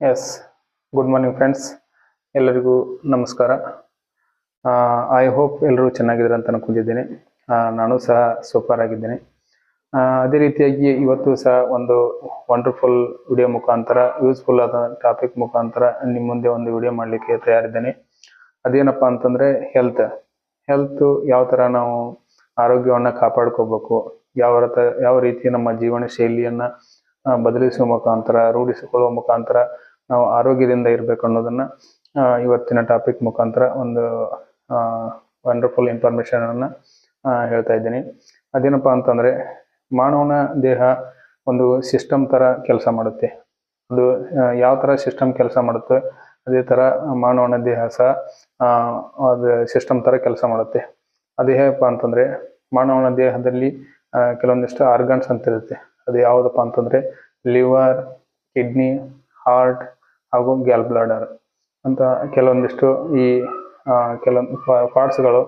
Yes good morning friends ಎಲ್ಲರಿಗೂ ನಮಸ್ಕಾರ. I hope ಎಲ್ಲರೂ ಚೆನ್ನಾಗಿದ್ದಾರೆ ಅಂತ ಅನ್ಕೊಂಡಿದ್ದೀನಿ. ಆ, ನಾನು ಸಹ ಸೂಪರ್ ಆಗಿದ್ದೀನಿ. ಅದೇ ರೀತಿಯಾಗಿ ಇವತ್ತು ಸಹ ಒಂದು ವಂಡರ್ಫುಲ್ ವಿಡಿಯೋ ಮುಖಾಂತರ ಯೂಸ್ಫುಲ್ ಆದ ಟಾಪಿಕ್ ಮುಖಾಂತರ ನಿಮ್ಮ ಮುಂದೆ ಒಂದು ವಿಡಿಯೋ ಮಾಡಲಿಕ್ಕೆ ತಯಾರಿದ್ದೇನೆ. ಅದೇನಪ್ಪ ಅಂತಂದರೆ ಹೆಲ್ತ್ ಹೆಲ್ತು ಯಾವ ಥರ ನಾವು ಆರೋಗ್ಯವನ್ನು ಕಾಪಾಡ್ಕೋಬೇಕು ಯಾವ ಯಾವ ರೀತಿ ನಮ್ಮ ಜೀವನ ಶೈಲಿಯನ್ನು ಬದಲಿಸುವ ಮುಖಾಂತರ ರೂಢಿಸಿಕೊಳ್ಳುವ ಮುಖಾಂತರ ನಾವು ಆರೋಗ್ಯದಿಂದ ಇರಬೇಕು ಅನ್ನೋದನ್ನ ಇವತ್ತಿನ ಟಾಪಿಕ್ ಮುಖಾಂತರ ಒಂದು ವಂಡರ್ಫುಲ್ ಇನ್ಫಾರ್ಮೇಶನ್ ಅನ್ನ ಹೇಳ್ತಾ ಇದ್ದೀನಿ. ಅದೇನಪ್ಪ ಅಂತಂದ್ರೆ, ಮಾನವನ ದೇಹ ಒಂದು ಸಿಸ್ಟಮ್ ತರ ಕೆಲಸ ಮಾಡುತ್ತೆ. ಅದು ಯಾವ ತರ ಸಿಸ್ಟಮ್ ಕೆಲಸ ಮಾಡುತ್ತೆ, ಅದೇ ತರ ಮಾನವನ ದೇಹ ಸಹ ಅದು ಸಿಸ್ಟಮ್ ತರ ಕೆಲಸ ಮಾಡುತ್ತೆ. ಅದು ಹೇಗಪ್ಪ ಅಂತಂದ್ರೆ, ಮಾನವನ ದೇಹದಲ್ಲಿ ಕೆಲವೊಂದಿಷ್ಟು ಆರ್ಗನ್ಸ್ ಅಂತ ಇರುತ್ತೆ ಅದು ಯಾವುದಪ್ಪ ಅಂತಂದ್ರೆ ಲಿವರ್ ಕಿಡ್ನಿ ಹಾರ್ಟ್ ಹಾಗೂ ಗ್ಯಾಲ್ ಬ್ಲಾಡರ್ ಅಂತ ಕೆಲವೊಂದಿಷ್ಟು ಈ ಕೆಲವೊಂದು ಪಾರ್ಟ್ಸ್ಗಳು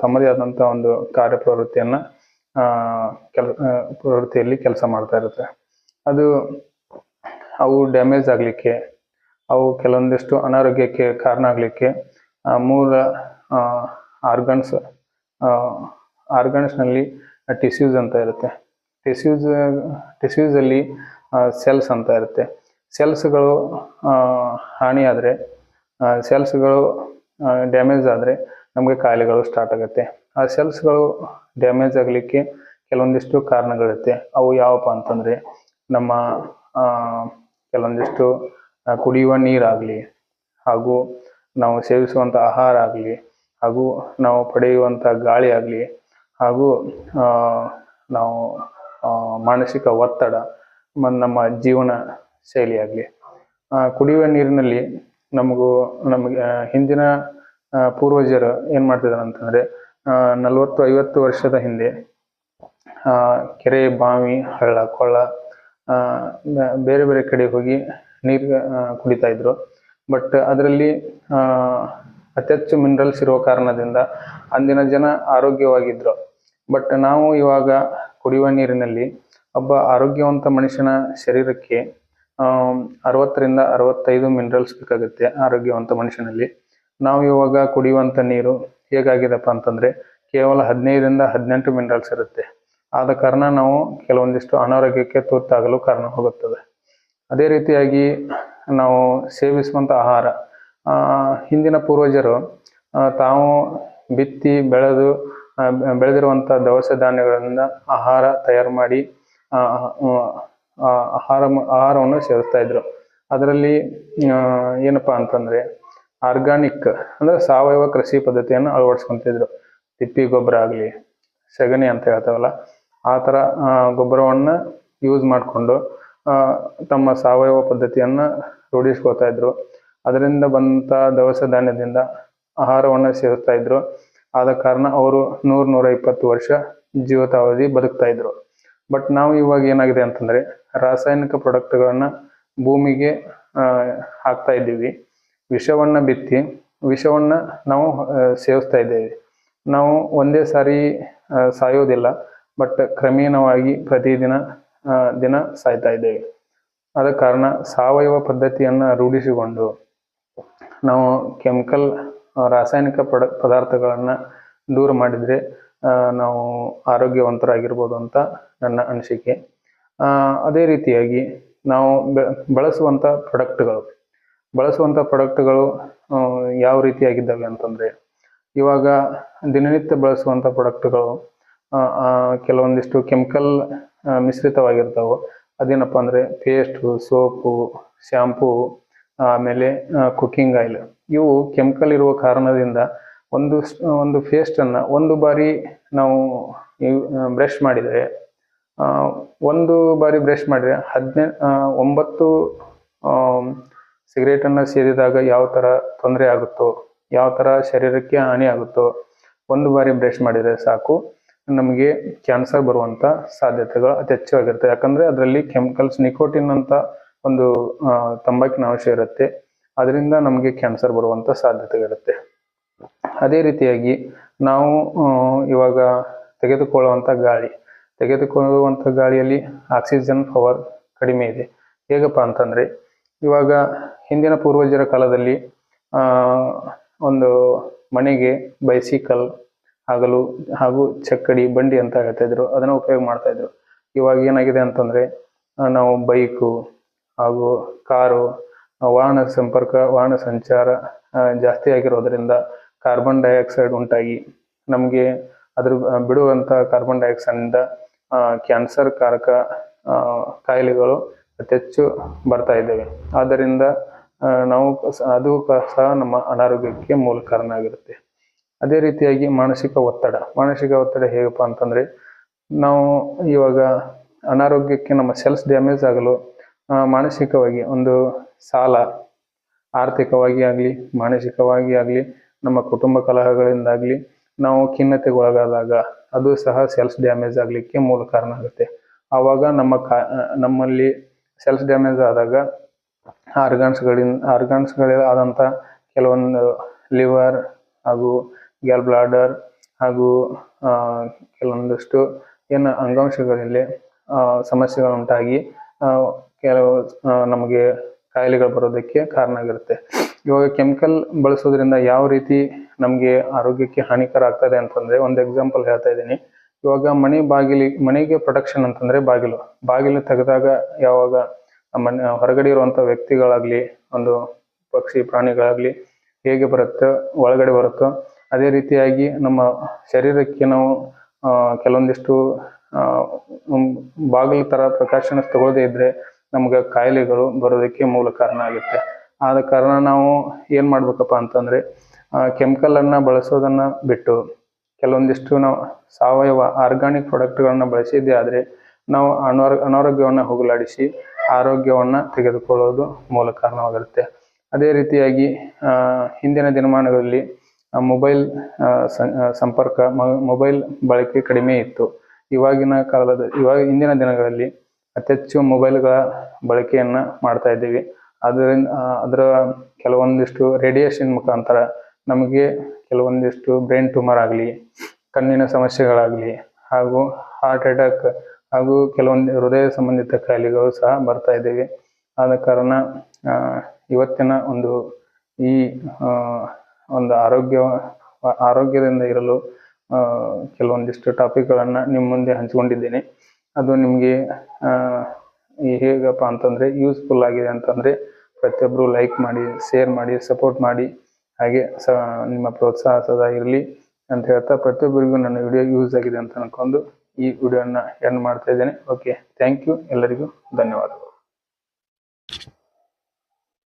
ತಮ್ಮದೇ ಆದಂಥ ಒಂದು ಕಾರ್ಯಪ್ರವೃತ್ತಿಯನ್ನು ಕೆಲ ಆ, ಪ್ರವೃತ್ತಿಯಲ್ಲಿ ಕೆಲಸ ಮಾಡ್ತಾ ಇರುತ್ತೆ. ಅದು ಅವು ಡ್ಯಾಮೇಜ್ ಆಗಲಿಕ್ಕೆ ಅವು ಕೆಲವೊಂದಿಷ್ಟು ಅನಾರೋಗ್ಯಕ್ಕೆ ಕಾರಣ ಆಗಲಿಕ್ಕೆ ಮೂಲ ಆರ್ಗನ್ಸ್ ಆರ್ಗನ್ಸ್ನಲ್ಲಿ ಟಿಸ್ಯೂಸ್ ಅಂತ ಇರುತ್ತೆ. ಟಿಸ್ಯೂಸ್ ಟಿಸ್ಯೂಸಲ್ಲಿ ಸೆಲ್ಸ್ ಅಂತ ಇರುತ್ತೆ. ಸೆಲ್ಸ್ಗಳು ಹಾನಿಯಾದರೆ ಸೆಲ್ಸ್ಗಳು ಡ್ಯಾಮೇಜ್ ಆದರೆ ನಮಗೆ ಕಾಯಿಲೆಗಳು ಸ್ಟಾರ್ಟ್ ಆಗುತ್ತೆ. ಆ ಸೆಲ್ಸ್ಗಳು ಡ್ಯಾಮೇಜ್ ಆಗಲಿಕ್ಕೆ ಕೆಲವೊಂದಿಷ್ಟು ಕಾರಣಗಳಿರುತ್ತೆ. ಅವು ಯಾವಪ್ಪ ಅಂತಂದರೆ ನಮ್ಮ ಕೆಲವೊಂದಿಷ್ಟು ಕುಡಿಯುವ ನೀರಾಗಲಿ ಹಾಗೂ ನಾವು ಸೇವಿಸುವಂಥ ಆಹಾರ ಆಗಲಿ ಹಾಗೂ ನಾವು ಪಡೆಯುವಂಥ ಗಾಳಿ ಆಗಲಿ ಹಾಗೂ ನಾವು ಮಾನಸಿಕ ಒತ್ತಡ ನಮ್ಮ ಜೀವನ ಶೈಲಿ ಆಗಲಿ ಕುಡಿಯುವ ನೀರಿನಲ್ಲಿ ನಮಗೂ ನಮಗೆ ಹಿಂದಿನ ಪೂರ್ವಜರು ಏನು ಮಾಡ್ತಿದ್ದಾರೆ ಅಂತಂದರೆ ನಲವತ್ತು ಐವತ್ತು ವರ್ಷದ ಹಿಂದೆ ಆ, ಕೆರೆ ಬಾವಿ ಹಳ್ಳ ಕೊಳ್ಳ ಆ, ಬೇರೆ ಬೇರೆ ಕಡೆ ಹೋಗಿ ನೀರು ಕುಡಿತಾ ಇದ್ರು. ಬಟ್ ಅದರಲ್ಲಿ ಅತಿ ಹೆಚ್ಚು ಮಿನರಲ್ಸ್ ಇರುವ ಕಾರಣದಿಂದ ಅಂದಿನ ಜನ ಆರೋಗ್ಯವಾಗಿದ್ರು. ಬಟ್ ನಾವು ಇವಾಗ ಕುಡಿಯುವ ನೀರಿನಲ್ಲಿ ಒಬ್ಬ ಆರೋಗ್ಯವಂತ ಮನುಷ್ಯನ ಶರೀರಕ್ಕೆ ಅರವತ್ತರಿಂದ ಅರವತ್ತೈದು ಮಿನರಲ್ಸ್ ಬೇಕಾಗುತ್ತೆ ಆರೋಗ್ಯವಂತ ಮನುಷ್ಯನಲ್ಲಿ. ನಾವು ಇವಾಗ ಕುಡಿಯುವಂಥ ನೀರು ಹೇಗಾಗಿದೆಪ್ಪ ಅಂತಂದರೆ ಕೇವಲ ಹದಿನೈದರಿಂದ ಹದಿನೆಂಟು ಮಿನರಲ್ಸ್ ಇರುತ್ತೆ. ಆದ ಕಾರಣ ನಾವು ಕೆಲವೊಂದಿಷ್ಟು ಅನಾರೋಗ್ಯಕ್ಕೆ ತುತ್ತಾಗಲು ಕಾರಣ ಹೋಗುತ್ತದೆ. ಅದೇ ರೀತಿಯಾಗಿ ನಾವು ಸೇವಿಸುವಂಥ ಆಹಾರ ಹಿಂದಿನ ಪೂರ್ವಜರು ತಾವು ಬಿತ್ತಿ ಬೆಳೆದು ಬೆಳೆದಿರುವಂಥ ದವಸ ಧಾನ್ಯಗಳಿಂದ ಆಹಾರ ತಯಾರು ಮಾಡಿ ಆಹಾರ ಆಹಾರವನ್ನು ಸೇವಿಸ್ತಾ ಇದ್ರು. ಅದರಲ್ಲಿ ಏನಪ್ಪ ಅಂತಂದರೆ, ಆರ್ಗಾನಿಕ್, ಅಂದ್ರೆ ಸಾವಯವ ಕೃಷಿ ಪದ್ಧತಿಯನ್ನು ಅಳವಡಿಸ್ಕೊಂತಿದ್ರು. ತಿಪ್ಪಿ ಗೊಬ್ಬರ ಆಗಲಿ, ಸಗಣಿ ಅಂತ ಹೇಳ್ತಾವಲ್ಲ, ಆ ಥರ ಗೊಬ್ಬರವನ್ನು ಯೂಸ್ ಮಾಡಿಕೊಂಡು ತಮ್ಮ ಸಾವಯವ ಪದ್ಧತಿಯನ್ನು ರೂಢಿಸ್ಕೊತಾ ಇದ್ರು. ಅದರಿಂದ ಬಂದಂಥ ದವಸ ಧಾನ್ಯದಿಂದ ಆಹಾರವನ್ನು ಸೇವಿಸ್ತಾ ಇದ್ರು. ಆದ ಕಾರಣ ಅವರು ನೂರು ನೂರ ಇಪ್ಪತ್ತು ವರ್ಷ ಜೀವಿತಾವಧಿ ಬದುಕ್ತಾ ಇದ್ರು. ಬಟ್ ನಾವು ಇವಾಗ ಏನಾಗಿದೆ ಅಂತಂದರೆ ರಾಸಾಯನಿಕ ಪ್ರಾಡಕ್ಟ್ಗಳನ್ನು ಭೂಮಿಗೆ ಹಾಕ್ತಾ ಇದ್ದೀವಿ. ವಿಷವನ್ನ ಬಿತ್ತಿ, ವಿಷವನ್ನ ನಾವು ಸೇವಿಸ್ತಾ ಇದ್ದೇವೆ. ನಾವು ಒಂದೇ ಸಾರಿ ಸಾಯೋದಿಲ್ಲ ಬಟ್ ಕ್ರಮೇಣವಾಗಿ ಪ್ರತಿದಿನ ದಿನ ಸಾಯ್ತಾ ಇದ್ದೇವೆ. ಆದ ಕಾರಣ ಸಾವಯವ ಪದ್ಧತಿಯನ್ನು ರೂಢಿಸಿಕೊಂಡು ನಾವು ಕೆಮಿಕಲ್ ರಾಸಾಯನಿಕ ಪದಾರ್ಥಗಳನ್ನು ದೂರ ಮಾಡಿದರೆ ನಾವು ಆರೋಗ್ಯವಂತರಾಗಿರ್ಬೋದು ಅಂತ ನನ್ನ ಅನಿಸಿಕೆ. ಅದೇ ರೀತಿಯಾಗಿ ನಾವು ಬಳಸುವಂಥ ಪ್ರಾಡಕ್ಟ್ಗಳು ಬಳಸುವಂಥ ಪ್ರಾಡಕ್ಟ್ಗಳು ಯಾವ ರೀತಿಯಾಗಿದ್ದಾವೆ ಅಂತಂದರೆ, ಇವಾಗ ದಿನನಿತ್ಯ ಬಳಸುವಂಥ ಪ್ರಾಡಕ್ಟ್ಗಳು ಕೆಲವೊಂದಿಷ್ಟು ಕೆಮಿಕಲ್ ಮಿಶ್ರಿತವಾಗಿರ್ತಾವೆ, ಅದೇನಪ್ಪ ಅಂದರೆ ಪೇಸ್ಟು ಸೋಪು ಶ್ಯಾಂಪೂ ಆಮೇಲೆ ಕುಕ್ಕಿಂಗ್ ಆಯಿಲ್ ಇವು ಕೆಮಿಕಲ್ ಇರುವ ಕಾರಣದಿಂದ ಒಂದು ಒಂದು ಪೇಸ್ಟನ್ನು ಒಂದು ಬಾರಿ ನಾವು ಬ್ರಷ್ ಮಾಡಿದರೆ ಒಂದು ಬಾರಿ ಬ್ರಷ್ ಮಾಡಿದರೆ ಹದಿನೆ ಒಂಬತ್ತು ಸಿಗರೇಟನ್ನು ಸೇರಿದಾಗ ಯಾವ ಥರ ತೊಂದರೆ ಆಗುತ್ತೋ, ಯಾವ ಥರ ಶರೀರಕ್ಕೆ ಹಾನಿ ಆಗುತ್ತೋ ಒಂದು ಬಾರಿ ಬ್ರಷ್ ಮಾಡಿದರೆ ಸಾಕು. ನಮಗೆ ಕ್ಯಾನ್ಸರ್ ಬರುವಂಥ ಸಾಧ್ಯತೆಗಳು ಅತಿ ಹೆಚ್ಚಾಗಿರುತ್ತೆ. ಯಾಕಂದರೆ ಅದರಲ್ಲಿ ಕೆಮಿಕಲ್ಸ್ ನಿಕೋಟಿನ್ ಅಂತ ಒಂದು ತಂಬಾಕಿನ ಅಂಶ ಇರುತ್ತೆ. ಅದರಿಂದ ನಮಗೆ ಕ್ಯಾನ್ಸರ್ ಬರುವಂಥ ಸಾಧ್ಯತೆಗಳಿರುತ್ತೆ. ಅದೇ ರೀತಿಯಾಗಿ ನಾವು ಇವಾಗ ತೆಗೆದುಕೊಳ್ಳುವಂಥ ಗಾಳಿ ತೆಗೆದುಕೊಳ್ಳುವಂಥ ಗಾಳಿಯಲ್ಲಿ ಆಕ್ಸಿಜನ್ ಪವರ್ ಕಡಿಮೆ ಇದೆ. ಹೇಗಪ್ಪ ಅಂತಂದರೆ, ಇವಾಗ ಹಿಂದಿನ ಪೂರ್ವಜರ ಕಾಲದಲ್ಲಿ ಒಂದು ಮನೆಗೆ ಬೈಸಿಕಲ್ ಆಗಲು ಹಾಗೂ ಚಕ್ಕಡಿ, ಬಂಡಿ ಅಂತ ಹೇಳ್ತಾಯಿದ್ರು ಅದನ್ನ ಉಪಯೋಗ ಮಾಡ್ತಾಯಿದ್ರು ಇವಾಗ ಏನಾಗಿದೆ ಅಂತಂದರೆ ನಾವು ಬೈಕು ಹಾಗೂ ಕಾರು, ವಾಹನ ಸಂಪರ್ಕ, ವಾಹನ ಸಂಚಾರ ಜಾಸ್ತಿ ಆಗಿರೋದ್ರಿಂದ ಕಾರ್ಬನ್ ಡೈಆಕ್ಸೈಡ್ ಉಂಟಾಗಿ ನಮಗೆ ಅದ್ರ ಬಿಡುವಂಥ ಕಾರ್ಬನ್ ಡೈಆಕ್ಸೈಡ್ನಿಂದ ಕ್ಯಾನ್ಸರ್ ಕಾರಕ ಕಾಯಿಲೆಗಳು ಅತಿ ಹೆಚ್ಚು ಬರ್ತಾ ಇದ್ದೇವೆ. ಆದ್ದರಿಂದ ನಾವು ಅದು ಸಹ ನಮ್ಮ ಅನಾರೋಗ್ಯಕ್ಕೆ ಮೂಲ ಕಾರಣ ಆಗಿರುತ್ತೆ. ಅದೇ ರೀತಿಯಾಗಿ ಮಾನಸಿಕ ಒತ್ತಡ. ಮಾನಸಿಕ ಒತ್ತಡ ಹೇಗಪ್ಪ ಅಂತಂದ್ರೆ, ನಾವು ಇವಾಗ ಅನಾರೋಗ್ಯಕ್ಕೆ ನಮ್ಮ ಸೆಲ್ಸ್ ಡ್ಯಾಮೇಜ್ ಆಗಲು ಮಾನಸಿಕವಾಗಿ ಒಂದು ಸಾಲ, ಆರ್ಥಿಕವಾಗಿ ಆಗಲಿ, ಮಾನಸಿಕವಾಗಿ ಆಗಲಿ ನಮ್ಮ ಕುಟುಂಬ ಕಲಹಗಳಿಂದಾಗಲಿ ನಾವು ಖಿನ್ನತೆಗೊಳಗಾದಾಗ ಅದು ಸಹ ಸೆಲ್ಸ್ ಡ್ಯಾಮೇಜ್ ಆಗಲಿಕ್ಕೆ ಮೂಲ ಕಾರಣ ಆಗುತ್ತೆ. ಆವಾಗ ನಮ್ಮ ಕಾ, ನಮ್ಮಲ್ಲಿ ಸೆಲ್ಸ್ ಡ್ಯಾಮೇಜ್ ಆದಾಗ ಆರ್ಗಾನ್ಸ್ಗಳಿಂದ ಆರ್ಗಾನ್ಸ್ಗಳಾದಂಥ ಕೆಲವೊಂದು ಲಿವರ್ ಹಾಗೂ ಗ್ಯಾಲ್ ಬ್ಲಾಡರ್ ಹಾಗೂ ಕೆಲವೊಂದಿಷ್ಟು ಏನು ಅಂಗಾಂಶಗಳಲ್ಲಿ ಸಮಸ್ಯೆಗಳುಂಟಾಗಿ ಕೆಲವು ನಮಗೆ ಕಾಯಿಲೆಗಳು ಬರೋದಕ್ಕೆ ಕಾರಣ ಆಗಿರುತ್ತೆ. ಇವಾಗ ಕೆಮಿಕಲ್ ಬಳಸೋದ್ರಿಂದ ಯಾವ ರೀತಿ ನಮಗೆ ಆರೋಗ್ಯಕ್ಕೆ ಹಾನಿಕರ ಆಗ್ತದೆ ಅಂತಂದ್ರೆ ಒಂದು ಎಕ್ಸಾಂಪಲ್ ಹೇಳ್ತಾ ಇದ್ದೀನಿ. ಇವಾಗ ಮನೆ ಬಾಗಿಲಿ, ಮನೆಗೆ ಪ್ರೊಟೆಕ್ಷನ್ ಅಂತಂದ್ರೆ ಬಾಗಿಲು. ಬಾಗಿಲು ತೆಗೆದಾಗ ಯಾವಾಗ ಮನೆ, ಹೊರಗಡೆ ಇರುವಂತ ವ್ಯಕ್ತಿಗಳಾಗ್ಲಿ, ಒಂದು ಪಕ್ಷಿ, ಪ್ರಾಣಿಗಳಾಗ್ಲಿ ಹೇಗೆ ಬರುತ್ತೋ, ಒಳಗಡೆ ಬರುತ್ತೋ, ಅದೇ ರೀತಿಯಾಗಿ ನಮ್ಮ ಶರೀರಕ್ಕೆ ನಾವು ಕೆಲವೊಂದಿಷ್ಟು ಬಾಗಿಲು ತರ ಪ್ರಕಾಶನ ತಗೊಳ್ಳದೇ ಇದ್ರೆ ನಮ್ಗೆ ಕಾಯಿಲೆಗಳು ಬರೋದಕ್ಕೆ ಮೂಲ ಕಾರಣ ಆಗುತ್ತೆ. ಆದ ಕಾರಣ ನಾವು ಏನು ಮಾಡ್ಬೇಕಪ್ಪ ಅಂತಂದ್ರೆ ಕೆಮಿಕಲ್ ಬಳಸೋದನ್ನು ಬಿಟ್ಟು ಕೆಲವೊಂದಿಷ್ಟು ನಾವು ಸಾವಯವ ಆರ್ಗಾನಿಕ್ ಪ್ರಾಡಕ್ಟ್ಗಳನ್ನು ಬಳಸಿದ್ದೇ ಆದರೆ ನಾವು ಅನಾರ, ಅನಾರೋಗ್ಯವನ್ನ ಹೋಗಲಾಡಿಸಿ ಆರೋಗ್ಯವನ್ನ ತೆಗೆದುಕೊಳ್ಳೋದು ಮೂಲ ಕಾರಣವಾಗಿರುತ್ತೆ. ಅದೇ ರೀತಿಯಾಗಿ ಹಿಂದಿನ ದಿನಮಾನಗಳಲ್ಲಿ ಮೊಬೈಲ್ ಸಂಪರ್ಕ ಮೊಬೈಲ್ ಬಳಕೆ ಕಡಿಮೆ ಇತ್ತು. ಇವಾಗಿನ ಕಾಲದ, ಇವಾಗ ಇಂದಿನ ದಿನಗಳಲ್ಲಿ ಅತಿ ಹೆಚ್ಚು ಮೊಬೈಲ್ಗಳ ಬಳಕೆಯನ್ನ ಮಾಡ್ತಾ ಇದ್ದೀವಿ. ಅದರಿಂದ ಅದರ ಕೆಲವೊಂದಿಷ್ಟು ರೇಡಿಯೇಷನ್ ಮುಖಾಂತರ ನಮಗೆ ಕೆಲವೊಂದಿಷ್ಟು ಬ್ರೈನ್ ಟ್ಯೂಮರ್ ಆಗಲಿ, ಕಣ್ಣಿನ ಸಮಸ್ಯೆಗಳಾಗಲಿ, ಹಾಗೂ ಹಾರ್ಟ್ ಅಟ್ಯಾಕ್ ಹಾಗೂ ಕೆಲವೊಂದು ಹೃದಯ ಸಂಬಂಧಿತ ಕಾಯಿಲೆಗಳು ಸಹ ಬರ್ತಾ ಇದ್ದೇವೆ. ಆದ ಕಾರಣ ಇವತ್ತಿನ ಒಂದು ಈ ಒಂದು ಆರೋಗ್ಯ, ಆರೋಗ್ಯದಿಂದ ಇರಲು ಕೆಲವೊಂದಿಷ್ಟು ಟಾಪಿಕ್ಗಳನ್ನು ನಿಮ್ಮ ಮುಂದೆ ಹಂಚಿಕೊಂಡಿದ್ದೇನೆ. ಅದು ನಿಮಗೆ ಹೇಗಪ್ಪ ಅಂತಂದರೆ ಯೂಸ್ಫುಲ್ ಆಗಿದೆ ಅಂತಂದರೆ ಪ್ರತಿಯೊಬ್ಬರು ಲೈಕ್ ಮಾಡಿ ಶೇರ್ ಮಾಡಿ ಸಪೋರ್ಟ್ ಮಾಡಿ, ಹಾಗೆ ಸ, ನಿಮ್ಮ ಪ್ರೋತ್ಸಾಹ ಸದಾ ಇರಲಿ ಅಂತ ಹೇಳ್ತಾ ಪ್ರತಿಯೊಬ್ಬರಿಗೂ ನನ್ನ ವಿಡಿಯೋ ಯೂಸ್ ಆಗಿದೆ ಅಂತ ಅನ್ಕೊಂಡು ಈ ವಿಡಿಯೋನ ಎಂಡ್ ಮಾಡ್ತಾ ಇದ್ದೇನೆ. ಓಕೆ ಥ್ಯಾಂಕ್ ಯು ಎಲ್ಲರಿಗೂ ಧನ್ಯವಾದಗಳು.